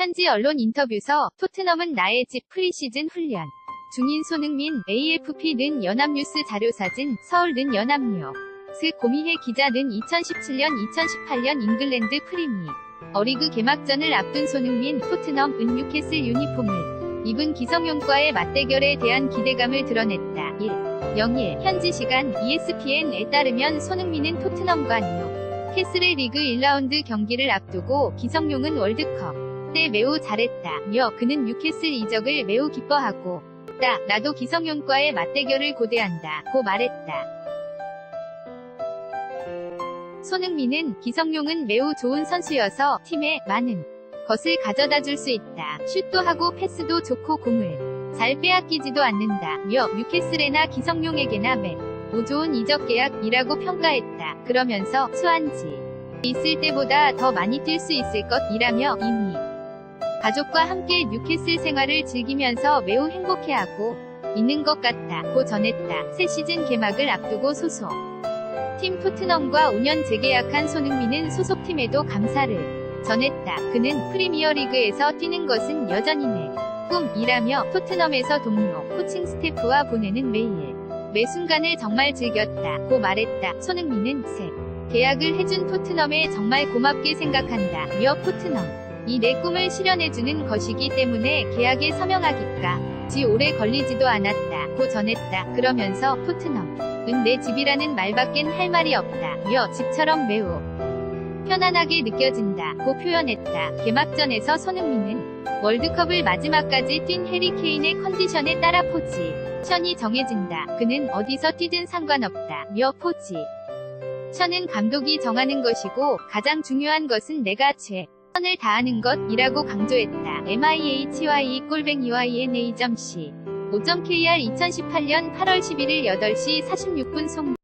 현지 언론 인터뷰서 토트넘은 나의 집 프리시즌 훈련 중인 손흥민 AFP는 연합뉴스 자료사진 서울는 연합뉴 스 고미해 기자는 2017년 2018년 잉글랜드 프리미 어리그 개막전을 앞둔 손흥민 토트넘 은 뉴캐슬 유니폼을 입은 기성용과의 맞대결에 대한 기대감을 드러냈다. 1. 0일 현지 시간 ESPN에 따르면 손흥민은 토트넘과 뉴 캐슬의 리그 1라운드 경기를 앞두고 기성용은 월드컵 때 매우 잘했다 며 그는 뉴캐슬 이적을 매우 기뻐하고 있다. 나도 기성용과의 맞대결을 고대한다. 고 말했다. 손흥민은 기성용은 매우 좋은 선수여서 팀에 많은 것을 가져다 줄 수 있다. 슛도 하고 패스도 좋고 공을 잘 빼앗기지도 않는다 며 뉴캐슬에나 기성용에게나 매우 좋은 이적 계약이라고 평가했다. 그러면서 수완지 있을 때보다 더 많이 뛸 수 있을 것이라며 이미 가족과 함께 뉴캐슬 생활을 즐기면서 매우 행복해하고 있는 것 같다고 전했다. 새 시즌 개막을 앞두고 소속 팀 토트넘과 5년 재계약한 손흥민은 소속팀에도 감사를 전했다. 그는 프리미어리그에서 뛰는 것은 여전히 내 꿈이라며 토트넘에서 동료 코칭 스태프와 보내는 매일 매 순간을 정말 즐겼다고 말했다. 손흥민은 새 계약을 해준 토트넘에 정말 고맙게 생각한다며 토트넘 이 내 꿈을 실현해주는 것이기 때문에 계약에 서명하기까지 오래 걸리지도 않았다 고 전했다. 그러면서 토트넘 은 내 집이라는 말밖엔 할 말이 없다며 집처럼 매우 편안하게 느껴진다 고 표현했다. 개막전에서 손흥민은 월드컵을 마지막까지 뛴 해리 케인의 컨디션에 따라 포지션이 정해진다. 그는 어디서 뛰든 상관없다 며 포지. 션은 감독이 정하는 것이고 가장 중요한 것은 내가 최 선을 다하는 것이라고 강조했다. MIHY 꼴뱅이와 ENA.C 5.KR 2018년 8월 11일 8시 46분 송